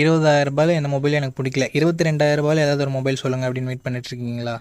இருபதாயிரரூபாயில் இந்த மொபைல் எனக்கு பிடிக்கல. இருபத்தி ரெண்டாயிரரூபாயில் ஏதாவது ஒரு மொபைல் சொல்லுங்கள் அப்படின்னு வெயிட் பண்ணிட்டுருக்கீங்களா?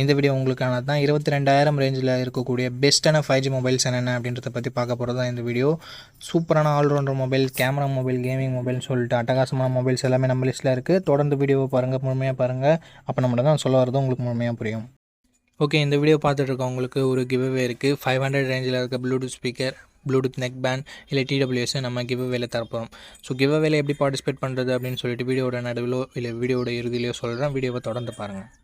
இந்த வீடியோ உங்களுக்கான தான். இருபத்தி ரெண்டாயிரம் ரேஞ்சில் இருக்கக்கூடிய பெஸ்ட்டான ஃபைவ் ஜி மொபைல்ஸ் என்னென்ன அப்படின்றத பற்றி பார்க்க போகிறது தான் இந்த வீடியோ சூப்பரான allrounder mobile camera mobile gaming மொபைல்னு சொல்லிட்டு அட்டகாசமான மொபைல்ஸ் எல்லாமே நம்ம லிஸ்ட்டில் இருக்குது தொடர்ந்து வீடியோவை பாருங்கள் முழுமையாக பாருங்கள் அப்போ நம்ம தான் சொல்ல வரதும் உங்களுக்கு முழுமையாக புரியும். ஓகே இந்த வீடியோ பார்த்துட்டு உங்களுக்கு ஒரு கிவ்வே இருக்குது ஃபைவ் ஹண்ட்ரட் ரேஞ்சில் இருக்க Bluetooth speaker Bluetooth neck band இல்லை டிடபிள்யூஎஸ் நம்ம கிவ் வேலை தரப்போகிறோம் ஸோ கிவ்அவேல எப்படி பார்ட்டிசிபேட் பண்ணுறது அப்படின்னு சொல்லிட்டு வீடியோட நடுவிலோ இல்லை வீடியோட இறுதியிலையோ சொல்கிறேன் வீடியோவை தொடர்ந்து பாருங்கள்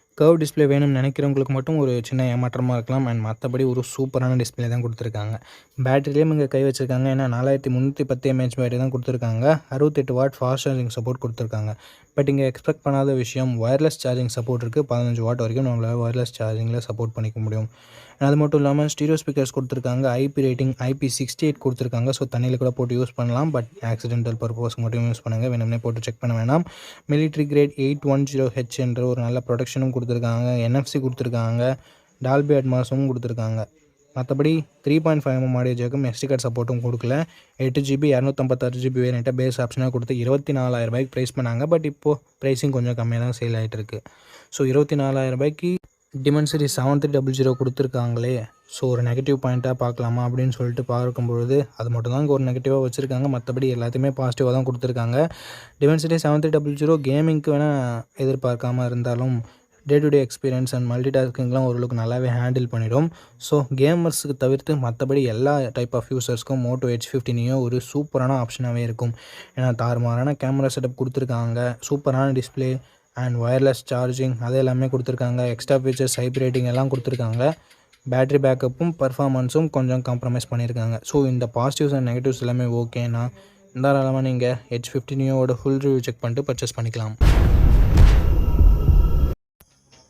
கர்வ் டிஸ்பிளே வேணும்னு நினைக்கிறவங்களுக்கு மட்டும் ஒரு சின்ன ஏமாற்றமாக இருக்கலாம். அண்ட் மற்றபடி ஒரு சூப்பரான டிஸ்பிளே தான் கொடுத்துருக்காங்க. பேட்டரிலேயும் இங்கே கை வச்சிருக்காங்க. ஏன்னா நாலாயிரத்தி முந்நூற்றி பத்து எம்ஏஹெச் பேட்டரி தான் கொடுத்துருக்காங்க. அறுபத்தெட்டு வாட் ஃபாஸ்ட் சார்ஜிங் சப்போர்ட் கொடுத்துருக்காங்க. பட் இங்கே எக்ஸ்பெக்ட் பண்ணாத விஷயம் ஒயர்லெஸ் சார்ஜிங் சப்போர்ட் இருக்குது பதினஞ்சு வாட் வரைக்கும் நம்மளால் ஒயர்லெஸ் சார்ஜிங்கில் சப்போர்ட் பண்ணிக்க முடியும். அது மட்டும் இல்லாமல் ஸ்டீரியோ ஸ்பீக்கர்ஸ் கொடுத்துருக்காங்க. IP rating IP sixty eight கொடுத்துருக்காங்க. ஸோ தண்ணியில் கூட போட்டு யூஸ் பண்ணலாம். பட் ஆக்சிடென்டல் பர்பஸ் மட்டும் யூஸ் பண்ணுங்கள் வேணும்னே போட்டு செக் பண்ண வேணாம். Military grade eight one zero H என்ற ஒரு நல்ல ப்ரொடக்ஷனும் கொடுத்துருக்காங்க. என்எஃப்சி கொடுத்துருக்காங்க. டால்பி அட்மாஸும் கொடுத்துருக்காங்க. மற்றபடி three point five M mm audio ஜேக்கும் SD card சப்போர்ட்டும் கொடுக்கல. எட்டு ஜிபி இரநூத்தம்பத்தாறு ஜிபி வேரியண்ட்டை பேஸ் ஆப்ஷனாக கொடுத்து இருபத்தி நாலாயிரம் ரூபாய்க்கு ப்ரைஸ் பண்ணாங்க. பட் இப்போது ப்ரைஸிங் கொஞ்சம் கம்மியாக தான் சேல் ஆகிட்டு இருக்குது ஸோ இருபத்தி நாலாயிரம் Dimensity Dimensity seven three double zero கொடுத்துருக்காங்களே. So ஒரு நெகட்டிவ் பாயிண்ட்டாக பார்க்கலாமா அப்படின்னு சொல்லிட்டு பார்க்கும்பொழுது அது மட்டும் தான் இங்கே ஒரு நெகட்டிவாக வச்சுருக்காங்க. மற்றபடி எல்லாத்தையுமே பாசிட்டிவாக தான் கொடுத்துருக்காங்க. Dimensity seven three double zero கேமிங்க்கு வேணால் எதிர்பார்க்காம இருந்தாலும் day to day experience and multi டாஸ்கிங்லாம் ஓரளவுக்கு நல்லாவே ஹேண்டில் பண்ணிடும். ஸோ கேமர்ஸுக்கு தவிர்த்து மற்றபடி எல்லா டைப் ஆஃப் யூசர்ஸ்க்கும் மோட்டோ ஹெச் ஃபிஃப்டினையும் ஒரு சூப்பரான ஆப்ஷனாகவே இருக்கும். ஏன்னா தாறுமாறான கேமரா செட்டப் கொடுத்துருக்காங்க. சூப்பரான டிஸ்பிளே அண்ட் ஒயர்லெஸ் சார்ஜிங் அது எல்லாமே கொடுத்துருக்காங்க. எக்ஸ்ட்ரா ஃபீச்சர்ஸ் ஹைப்ரேட்டிங் எல்லாம் கொடுத்துருக்காங்க. பேட்ரி பேக்கப்பும் பர்ஃபார்மன்ஸும் கொஞ்சம் காம்ப்ரமைஸ் பண்ணியிருக்காங்க. ஸோ இந்த பாசிட்டிவ்ஸ் அண்ட் நெகட்டிவ்ஸ் எல்லாமே ஓகேனா தாராளமாக நீங்கள் ஹெச் ஃபிஃப்டினியோட ஃபுல் ரிவ்யூ செக் பண்ணிட்டு பர்ச்சேஸ் பண்ணிக்கலாம்.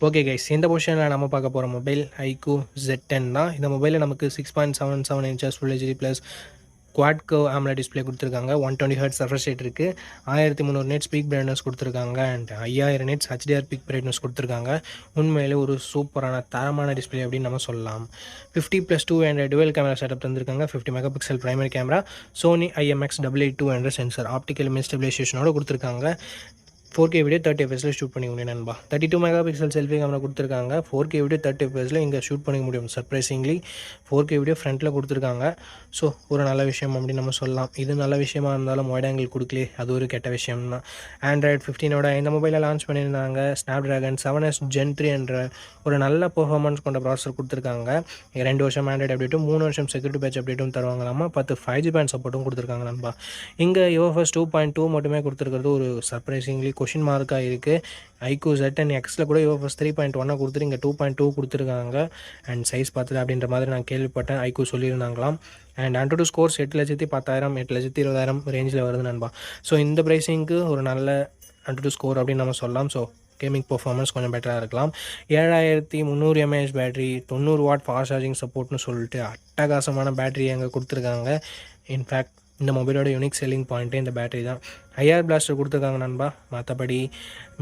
ஓகே கைஸ் இந்த பொசிஷனில் நம்ம பார்க்க போகிற மொபைல் ஐக்கூ ஜெட் டென் தான். இந்த மொபைலில் நமக்கு six point seven seven inches full HD plus quad curved AMOLED display கொடுத்துருக்காங்க. One twenty hertz refresh rate இருக்குது ஆயிரத்தி முந்நூறு நெட் ஸ்பீக் பிரைட்னஸ் கொடுத்துருக்காங்க. அண்ட் ஐயாயிரம் நெட்ஸ் ஹெச்டிஆர் பிக் பிரைட்னஸ் கொடுத்துருக்காங்க. உண்மையிலே ஒரு சூப்பரான தரமான டிஸ்பிளே அப்படின்னு நம்ம சொல்லலாம். ஃபிஃப்டி ப்ளஸ் டூ என்ற டுவெல் கேமரா செட்டப் தந்திருக்காங்க. Fifty megapixel primary camera Sony IMX double eight two என்ற சென்சர் ஆப்டிக்கல் இமேஜ் ஸ்டெபிலைசேஷனோட கொடுத்துருக்காங்க. ஃபோர் கே வீடியோ தேர்ட்டி எஃப்எஸில் ஷூட் பண்ணிக்கணும் முடியும் நண்பா. Thirty two megapixel selfie camera கொடுத்துருக்காங்க ஃபோர் கே வீடியோ தேர்ட்டி எஃப்எஸில் இங்கே ஷூட் பண்ணிக்க முடியும் சர்ப்ரைசிங்லி ஃபோர் கே வீடியோ ஃப்ரண்ட்டில் கொடுத்துருக்காங்க. ஸோ ஒரு நல்ல விஷயம் அப்படின்னு நம்ம சொல்லலாம். இது நல்ல விஷயமா இருந்தாலும் ஒயிட் ஆங்கிள் கொடுக்கலே அது ஒரு கெட்ட விஷயம் தான் ஆண்ட்ராய்டு ஃபிஃப்டீனோட இந்த மொபைலில் லான்ச் பண்ணியிருந்தாங்க. Snapdragon seven S Gen three என்ற ஒரு நல்ல பெர்ஃபார்மன்ஸ் கொண்ட ப்ராசஸர் கொடுத்துருக்காங்க. ரெண்டு வருஷம் ஆண்ட்ராய்டு அப்டேட்டும் மூணு வருஷம் செக்யூரிட்டி பேட்ச் அப்டேட்டும் தருவாங்களாமா? பத்து ஃபைவ் ஜி பேண்ட் சப்போர்ட்டும் கொடுத்துருக்காங்க நண்பா. இங்கே யோஃபஸ் டூ பாயிண்ட் டூ மட்டுமே கொடுத்துருக்கிறது ஒரு சர்ப்ரைசிங்லி கொஷின் மார்க்காக இருக்குது ஐக்யூ செட் அண்ட் எக்ஸில் கூட யோஃபஸ் த்ரீ பாயிண்ட் ஒன்னாக கொடுத்துட்டு இங்கே டூ பாயிண்ட் டூ கொடுத்துருக்காங்க. அண்ட் சைஸ் பார்த்துட்டு அப்படின்ற மாதிரி நான் கேள்விப்பட்டேன். ஐக்யூ சொல்லியிருந்தாங்களாம். அண்ட் ஆண்ட்ரூ ஸ்கோர்ஸ் எட்டு லட்சத்தி பத்தாயிரம் எட்டு லட்சத்தி இருபதாயிரம் ரேஞ்சில் வருது நண்பா. ஸோ இந்த ப்ரைஸிங்க்கு ஒரு நல்ல ஆண்ட்ரூ ஸ்கோர் அப்படின்னு நம்ம சொல்லலாம். ஸோ கேமிங் பர்ஃபார்மன்ஸ் கொஞ்சம் பெட்டராக இருக்கலாம். ஏழாயிரத்தி முந்நூறு எம்ஏஹெச் பேட்டரி தொண்ணூறு வாட் ஃபாஸ்ட் சார்ஜிங் சப்போர்ட்னு சொல்லிட்டு அட்டகாசமான பேட்டரி அங்கே கொடுத்துருக்காங்க. இன்ஃபேக்ட் இந்த மொபைலோட யூனிக் செல்லிங் பாயிண்ட்டே இந்த பேட்டரி தான். ஐஆர் பிளாஸ்டர் கொடுத்துருக்காங்க நண்பா. மற்றபடி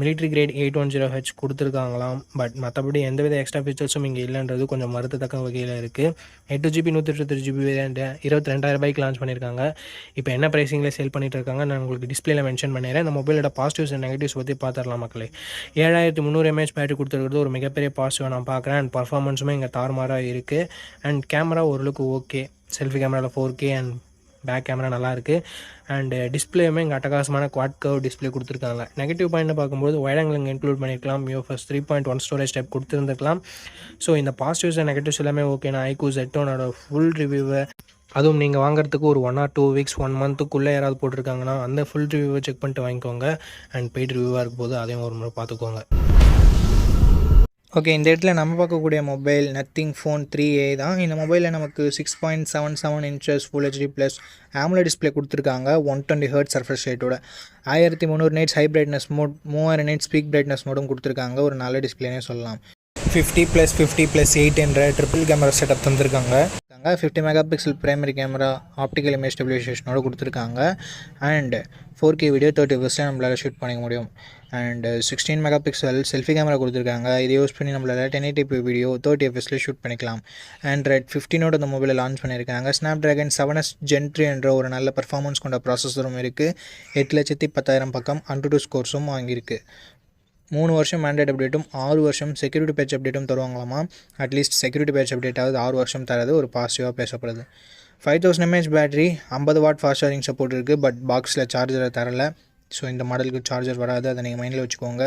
military grade eight one zero H கொடுத்துருக்காங்களாம். But மற்றபடி எந்தவித எக்ஸ்ட்ரா ஃபீச்சர்ஸும் இங்கே இல்லைன்றது கொஞ்சம் மறுத்தத்தக்க வகையில் இருக்குது எட்டு ஜிபி நூற்றி இருபத்தி ஜிபி வேரியண்ட் இருபத்தி ரெண்டாயிரம் ரூபாய்க்கு லான்ச் பண்ணியிருக்காங்க. இப்போ என்ன ப்ரைஸிங்கில் சேல் பண்ணிட்டு இருக்காங்க நான் உங்களுக்கு டிஸ்பிளேல மென்ஷன் பண்ணிடுறேன். இந்த மொபைலோட பாசிட்டிவ்ஸ் அண்ட் நெகட்டிவ்ஸ் பற்றி பார்த்துடலாம் மக்களே. ஏழாயிரத்தி முந்நூறு எம்ஏஹெச் பேட்டரி கொடுத்துருக்கிறது ஒரு மிகப்பெரிய பாசிட்டிவாக நான் பார்க்குறேன் அண்ட் பர்ஃபார்மன்ஸுமே இங்கே தார்மாராக இருக்குது அண்ட் கேமரா ஓரளவுக்கு ஓகே செல்ஃபி கேமராவில் four K and back camera நல்லாயிருக்கு அண்டு டிஸ்பிளேயுமே uh, இங்கே அட்டகாசமான குவாட் கவ் டிஸ்பிளே கொடுத்துருக்காங்க. நெகட்டிவ் பாயிண்ட் பார்க்கும்போது வைட் இங்கே இன்க்ளூட் பண்ணியிருக்கலாம் UFS three point one storage type கொடுத்துருந்துருக்கலாம். So இந்த பாசிட்டிவ்ஸ் அண்ட் நெகட்டிவ்ஸ் எல்லாமே ஓகே நான் ஐக்கூ செட்டோனோட ஃபுல் ரிவ்யூவை அதுவும் நீங்கள் வாங்குறதுக்கு ஒரு one or two weeks one மந்த்துக்குள்ளே யாராவது போட்டிருக்காங்கன்னா அந்த ஃபுல் ரிவ்யூவை செக் பண்ணிட்டு வாங்கிக்கோங்க. அண்ட் பெய்ட் ரிவ்யூவாக இருக்கும் போது அதையும் ஒரு முறை பார்த்துக்கோங்க. ஓகே இந்த இடத்துல நம்ம பார்க்கக்கூடிய mobile Nothing Phone three A தான். இந்த மொபைலில் நமக்கு six point seven seven inches full HD plus AMOLED display கொடுத்துருக்காங்க ஒன் டுவெண்ட்டி ஹர்ட் சர்ஃபஸ் ரேட்டோட ஆயிரத்தி முந்நூறு நைட்ஸ் ஹை பிரைட்னஸ் மோட் மூவாயிரம் நைட் ஸ்பீக் பிரைட்னஸ் மோடும் கொடுத்துருக்காங்க ஒரு நல்ல டிஸ்பிளேனே சொல்லலாம். Fifty plus fifty plus eight என்ற ட்ரிபிள் கேமரா செட்டப் தந்திருக்காங்க. Fifty megapixel primary camera optical image ஸ்டெபிலைசேஷனோட கொடுத்துருக்காங்க. And four K video thirty ஃபர்ஸ்ட்டில் நம்மளால் ஷூட் பண்ணிக்க முடியும். And sixteen megapixel selfie camera கொடுத்துருக்காங்க. இதை யூஸ் பண்ணி நம்மளால் டென் எயிட்டி வீடியோ தேர்ட்டி எஃப்எஸில் ஷூட் பண்ணிக்கலாம். ஆண்ட்ராய்ட் ஃபிஃப்டீனோட இந்த மொபைலை லான்ச் பண்ணியிருக்காங்க. Snapdragon seven S gen three என்ற ஒரு நல்ல பர்ஃபார்மன்ஸ் கொண்ட ப்ராசஸரும் இருக்குது எட்டு லட்சத்தி பத்தாயிரம் பக்கம் அன்டு ஸ்கோர்ஸும் வாங்கியிருக்கு. மூணு வருஷம் மேண்டேட் அப்டேட்டும் ஆறு வருஷம் செக்யூரிட்டி பேட்ச் அப்டேட்டும் தருவாங்களாமா? அட்லீஸ்ட் செக்யூரிட்டி பேட்ச் அப்டேட்டாவது ஆறு வருஷம் தரது ஒரு பாசிட்டிவாக பேசப்படுது. ஃபைவ் தௌசண்ட் எம்ஏஹெச் பேட்டரி ஐம்பது வாட் ஃபாஸ்ட் சார்ஜிங் சப்போர்ட் இருக்குது பட் பாக்ஸில் சார்ஜரை தரல. ஸோ இந்த மாடலுக்கு சார்ஜர் வராது அதை நீங்கள் மைண்டில் வச்சுக்கோங்க.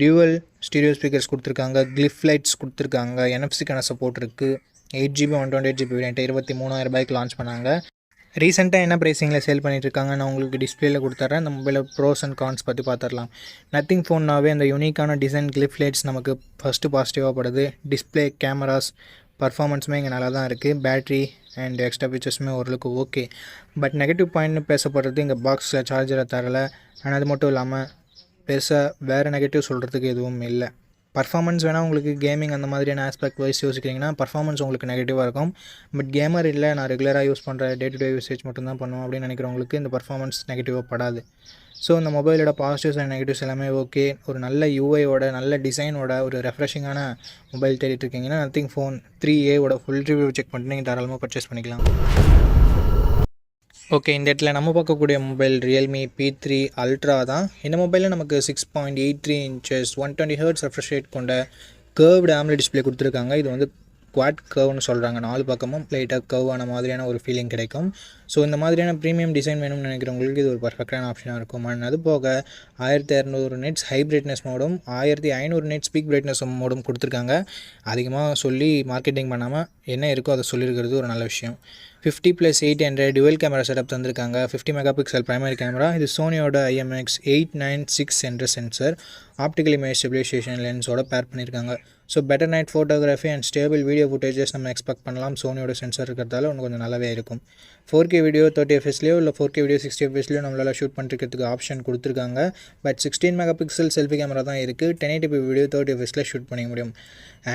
டியூவல் ஸ்டீரியோ ஸ்பீக்கர்ஸ் கொடுத்துருக்காங்க கிளிஃப் லைட்ஸ் கொடுத்துருக்காங்க என்எஃப்சிக்கான சப்போர்ட் இருக்குது eight GB one twenty eight GB variant இருபத்தி மூணாயிரம் ரூபாய்க்கு லான்ச் பண்ணாங்க. ரீசெண்டாக என்ன ப்ரைஸிங்கில் சேல் பண்ணிகிட்ருக்காங்க நான் உங்களுக்கு டிஸ்பிளேயில் கொடுத்துட்றேன் அந்த மொபைலில் ப்ரோஸ் அண்ட் கான்ஸ் பற்றி பார்த்துடலாம் நத்திங் ஃபோன்னாவே அந்த யூனிக்கான டிசைன் கிளிப்லேட்ஸ் நமக்கு ஃபஸ்ட்டு பாசிட்டிவாக படுது. டிஸ்பிளே கேமராஸ் பர்ஃபார்மன்ஸுமே இங்கே நல்லா தான் இருக்குது பேட்ரி அண்ட் எக்ஸ்ட்ரா ஃபீச்சர்ஸுமே ஓரளவுக்கு ஓகே பட் நெகட்டிவ் பாயிண்ட்னு பேசப்படுறது இங்கே பாக்ஸில் சார்ஜரை தரலை. ஆனால் அது மட்டும் இல்லாமல் பெருசாக வேறு நெகட்டிவ் சொல்கிறதுக்கு எதுவும் இல்லை. பர்ஃபார்மன்ஸ் வேணால் உங்களுக்கு கேமிங் அந்த மாதிரியான ஆஸ்பெக்ட் வைஸ் யோசிக்கிறீங்கன்னா பர்ஃபார்மன்ஸ் உங்களுக்கு நெகட்டிவாக இருக்கும். பட் கேமர் இல்லை நான் ரெகுலராக யூஸ் பண்ணுற டே டு டே யூசேஜ் மட்டும்தான் பண்ணுவோம் அப்படின்னு நினைக்கிறவங்களுக்கு இந்த பர்ஃபார்மன்ஸ் நெகட்டிவாக படாது. ஸோ இந்த மொபைலோட பாசிட்டிவ்ஸ் அண்ட் நெகட்டிவ்ஸ் எல்லாமே ஓகே ஒரு நல்ல யூஐயோட நல்ல டிசைனோட ஒரு ரெஃப்ரெஷிங்கான மொபைல் தேடிட்டு இருக்கீங்கன்னா நத்திங் ஃபோன் த்ரீ ஏவோட ஃபுல் ரிவ்யூ செக் பண்ணிட்டு நீங்கள் தாராளமாக பர்ச்சேஸ் பண்ணிக்கலாம். ஓகே இந்த இடத்துல நம்ம பார்க்கக்கூடிய mobile Realme P three ultra தான். இந்த மொபைலில் நமக்கு six point eight three inches one twenty hertz refresh rate கொண்ட கேர்வ்டு AMOLED டிஸ்பிளே கொடுத்துருக்காங்க. இது வந்து குவாட் கர்வ்னு சொல்கிறாங்க நாலு பக்கமும் லைட்டாக கர்வ் ஆன மாதிரியான ஒரு ஃபீலிங் கிடைக்கும். ஸோ இந்த மாதிரியான ப்ரீமியம் டிசைன் வேணும்னு நினைக்கிறவங்களுக்கு இது ஒரு பர்ஃபெக்டான ஆப்ஷனாக இருக்கும். அண்ட் அது போக ஆயிரத்தி இரநூறு நெட்ஸ் ஹை பிரைட்னஸ் மோடும் ஆயிரத்தி ஐநூறு நெட் ஸ்பீக் பிரைட்னஸ் மோடும் கொடுத்துருக்காங்க. அதிகமாக சொல்லி மார்க்கெட்டிங் பண்ணாமல் என்ன இருக்கோ அதை சொல்லியிருக்கிறது ஒரு நல்ல விஷயம். Fifty plus eight hundred dual camera setup தந்திருக்காங்க. Fifty megapixel primary camera இது சோனியோட ஐஎம்எக்ஸ் எயிட் நைன் சிக்ஸ் என்ற சென்சர் ஆப்டிக்கல் இமேஜ் ஸ்டெபிலைசேஷன் லென்ஸோட பேர் பண்ணியிருக்காங்க so better night photography and stable video footages நம்ம எக்ஸ்பெக்ட் பண்ணலாம். சோனியோட சென்சர் இருக்கிறதால ஒன்று கொஞ்சம் நல்லாவே இருக்கும். ஃபோர் கே வீடியோ தேர்ட்டி எஃப்எஸ்லையோ இல்லை ஃபோர் கே வீடியோ சிக்ஸ்டி எஃப்எஸ்லையோ நம்மளால் ஷூட் பண்ணுறதுக்கு ஆப்ஷன் கொடுத்துருக்காங்க. But sixteen megapixel selfie camera தான் இருக்குது டென் எயிட்டி வீடியோ தேர்ட்டி எஃப்எஸில் ஷூட் பண்ணிக்க முடியும்.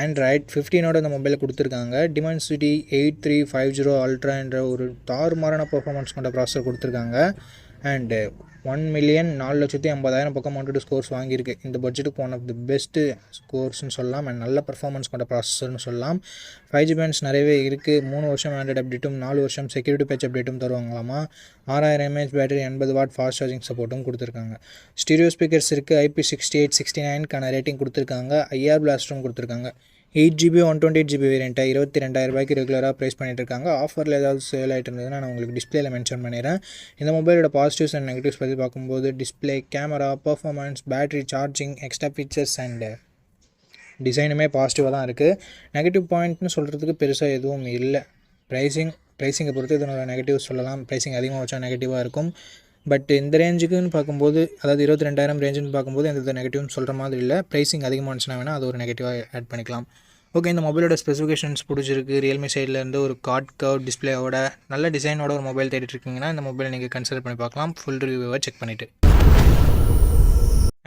ஆண்ட்ராய்ட் ஃபிஃப்டீனோட இந்த மொபைல் கொடுத்துருக்காங்க. Dimensity eight three five zero ultra என்ற ஒரு தாறுமாறான பர்ஃபார்மன்ஸ் கொண்ட ப்ராசர் கொடுத்துருக்காங்க. அண்டு ஒன் மில்லியன் நாலு லட்சத்தி ஐம்பதாயிரம் பக்கம் மவுண்டட் ஸ்கோர்ஸ் வாங்கியிருக்கு. இந்த பட்ஜெட்டுக்கு ஒன் ஆஃப் தி பெஸ்ட்டு ஸ்கோர்ஸ்னு சொல்லலாம். அண்ட் நல்ல பர்ஃபார்மன்ஸ் கொண்ட ப்ராசஸர்னு சொல்லலாம். ஃபைவ் ஜி பேண்ட்ஸ் நிறையவே இருக்குது மூணு வருஷம் ஆண்ட்ராய்ட் அப்டேட்டும் நாலு வருஷம் செக்யூரிட்டி பேட்ச் அப்டேட்டும் தருவாங்களாமா? ஆறாயிரம் எம்ஏஹெச் பேட்டரி எண்பது வாட் ஃபாஸ்ட் சார்ஜிங் சப்போர்ட்டும் கொடுத்துருக்காங்க. ஸ்டீரியோ ஸ்பீக்கர்ஸ் இருக்குது ஐபி சிக்ஸ்டி எயிட் சிக்ஸ்டி நைனுக்கான ரேட்டிங் கொடுத்துருக்காங்க. ஐஆர் பிளாஸ்டரும் கொடுத்துருக்காங்க. Eight GB one twenty eight GB வேரியண்ட்டை இருபத்தி ரெண்டாயிரம் ரூபாய்க்கு ரெகுலராக ப்ரைஸ் பண்ணிட்டுருக்காங்க. ஆஃபரில் ஏதாவது சேல் ஆகிட்டு இருந்ததுன்னா நான் உங்களுக்கு டிஸ்பிளேல மென்ஷன் பண்ணிடுறேன். இந்த மொபைலோட பாசிட்டிவ்ஸ் அண்ட் நெகட்டிவ்ஸ் பற்றி பார்க்கும்போது display camera performance battery charging extra features and டிசைனுமே பாசிட்டிவாக தான் இருக்குது நெகட்டிவ் பாயிண்ட்னு சொல்கிறதுக்கு பெருசாக எதுவும் இல்லை. ப்ரைஸிங் ப்ரைஸிங்கை பொறுத்து இதனோட நெகட்டிவ் சொல்லலாம். ப்ரைஸிங் அதிகமாக வச்சா நெகட்டிவாக இருக்கும். பட் இந்த ரேஞ்சுக்குன்னு பார்க்கும்போது அதாவது இருபத்தி ரெண்டாயிரம் ரேஞ்சுன்னு பார்க்கும்போது எந்த நெகட்டிவ்னு சொல்கிற மாதிரி இல்லை. ப்ரைஸிங் அதிகமாக இருந்துச்சுன்னா வேணால் அது ஒரு நெகட்டிவாக ஆட் பண்ணிக்கலாம். ஓகே இந்த மொபைலோட ஸ்பெசிஃபிகேஷன்ஸ் பிடிச்சிருக்கு. ரியல்மி சைட்லேருந்து ஒரு கார்ட் கவ் டிஸ்பிளேவோட நல்ல டிசைனோட ஒரு மொபைல் தேடிட்டு இருக்கீங்கன்னா இந்த மொபைலை நீங்கள் கன்சிடர் பண்ணி பார்க்கலாம். ஃபுல் ரிவ்யூவை செக் பண்ணிவிட்டு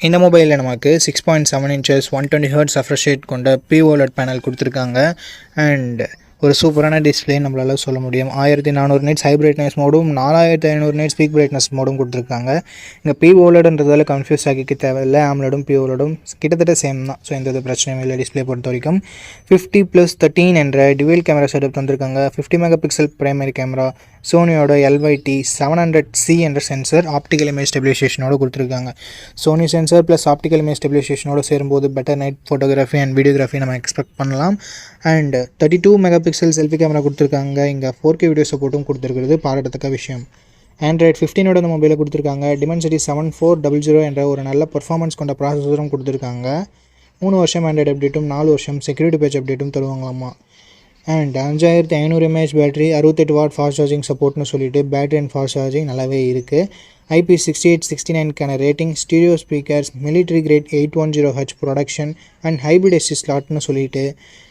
இந்த மொபைலில் நமக்கு six point seven inches one twenty hertz refresh rate கொண்ட பிஓலட் பேனல் கொடுத்துருக்காங்க. அண்ட் ஒரு சூப்பரான டிஸ்பிளே நம்மளால சொல்ல முடியும். ஆயிரத்தி நானூறு நைட்ஸ் ஹை பிரைட்னஸ் மோடும் நாலாயிரத்தி ஐநூறு நைட்ஸ் பீக் பிரைட்னஸ் மோடும் கொடுத்துருக்காங்க. இங்கே பி ஓலடுன்றதால கன்ஃபியூஸ் ஆகிக்க தேவையில்லை. ஆம்லடும் பி ஓலடும் கிட்டத்தட்ட சேம் தான். ஸோ எந்த பிரச்சனையும் இல்லை டிஸ்பிளே பொறுத்த வரைக்கும். ஃபிஃப்டி ப்ளஸ் தேர்ட்டீன் என்ற டியூவல் கேமரா செட்டப் தந்திருக்காங்க. Fifty megapixel primary camera சோனியோட எல்வைடி செவன் ஹண்ட்ரட் சி என்ற சென்சர் ஆப்டிக்கல் இமேஜ் ஸ்டெபிலைசேஷனோட கொடுத்துருக்காங்க. Sony sensor plus optical image ஸ்டெபிலைசேஷனோட சேரும்போது better night photography and videography நம்ம எக்ஸ்பெக்ட் பண்ணலாம். And thirty two megapixel selfie camera கொடுத்துருக்காங்க. இங்கே ஃபோர் கே வீடியோ சப்போர்ட்டும் கொடுத்துருக்கிறது. பாராட்டத்தக்க விஷயம். ஆண்ட்ராய்ட் ஃபிஃப்டீனோட அந்த மொபைலை கொடுத்துருக்காங்க. Dimensity seven four double zero என்ற ஒரு நல்ல பர்ஃபார்மன்ஸ் கொண்ட ப்ராசஸரும் கொடுத்துருக்காங்க. மூணு வருஷம் ஆண்ட்ராய்டு அப்டேட்டும் நாலு வருஷம் செக்யூரிட்டி பேட்ச் அப்டேட்டும் தருவாங்களாமா? அண்ட் அஞ்சாயிரத்தி ஐநூறு எம்ஏஹெச் பேட்டரி அறுபத்தெட்டு வாட் ஃபாஸ்ட் சார்ஜிங் சப்போர்ட்னு சொல்லிட்டு பேட்டரி அண்ட் ஃபாஸ்ட் சார்ஜிங் நல்லாவே இருக்குது IP sixty eight sixty நைனுக்கான rating stereo speakers military grade eight one zero H protection and hybrid SD ஸ்லாட்னு சொல்லிட்டு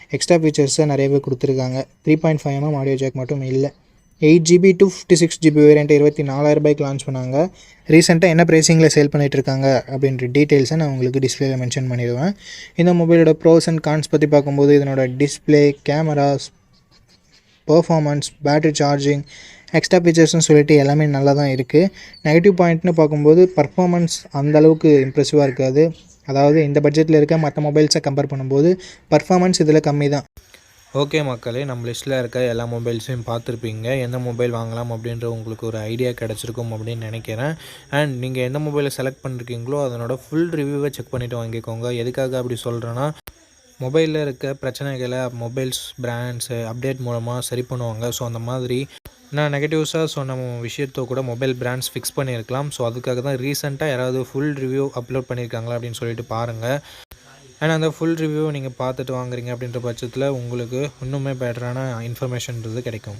எக்ஸ்ட்ரா ஃபீச்சர்ஸை நிறையவே கொடுத்துருக்காங்க. Three point five mm audio jack மட்டும் இல்லை. Eight GB two fifty six GB variant இருபத்தி நாலாயிரம் ரூபாய்க்கு launch பண்ணாங்க. ரீசெண்டாக என்ன ப்ரைஸிங்கில் சேல் பண்ணிகிட்ருக்காங்க அப்படின்ற டீட்டெயில்ஸை நான் உங்களுக்கு டிஸ்பிளேயில் மென்ஷன் பண்ணிடுவேன். இந்த மொபைலோட ப்ரோஸ் அண்ட் கான்ஸ் பற்றி பார்க்கும்போது இதனோட display cameras performance battery charging extra ஃபீச்சர்ஸ்னு சொல்லிட்டு எல்லாமே நல்லா தான் இருக்குது நெகட்டிவ் பாயிண்ட்னு பார்க்கும்போது பர்ஃபாமன்ஸ் அந்த அளவுக்கு இம்ப்ரெசிவாக இருக்காது. அதாவது இந்த பட்ஜெட்டில் இருக்க மற்ற மொபைல்ஸை கம்பேர் பண்ணும்போது பர்ஃபாமன்ஸ் இதில் கம்மி தான் ஓகே மக்களே நம்ம லிஸ்ட்டில் இருக்க எல்லா மொபைல்ஸையும் பார்த்துருப்பீங்க. எந்த மொபைல் வாங்கலாம் அப்படின்ற உங்களுக்கு ஒரு ஐடியா கிடச்சிருக்கும் அப்படின்னு நினைக்கிறேன். அண்ட் நீங்கள் எந்த மொபைலை செலக்ட் பண்ணிருக்கீங்களோ அதனோட ஃபுல் ரிவ்யூவை செக் பண்ணிவிட்டு வாங்கிக்கோங்க. எதுக்காக அப்படி சொல்கிறேன்னா மொபைலில் இருக்க பிரச்சனைகளை மொபைல்ஸ் பிராண்ட்ஸு அப்டேட் மூலமாக சரி பண்ணுவாங்க. ஸோ அந்த மாதிரி நான் நெகட்டிவ்ஸாக சொன்ன விஷயத்தை கூட மொபைல் பிராண்ட்ஸ் ஃபிக்ஸ் பண்ணியிருக்கலாம். ஸோ அதுக்காக தான் ரீசெண்டாக யாராவது ஃபுல் ரிவ்யூ அப்லோட் பண்ணியிருக்காங்களா அப்படின்னு சொல்லிட்டு பாருங்கள் ஏன்னா அந்த ஃபுல் ரிவ்யூ நீங்கள் பார்த்துட்டு வாங்குறீங்க அப்படின்ற பட்சத்தில் உங்களுக்கு இன்னுமே பெட்டரான இன்ஃபர்மேஷன்றது கிடைக்கும்.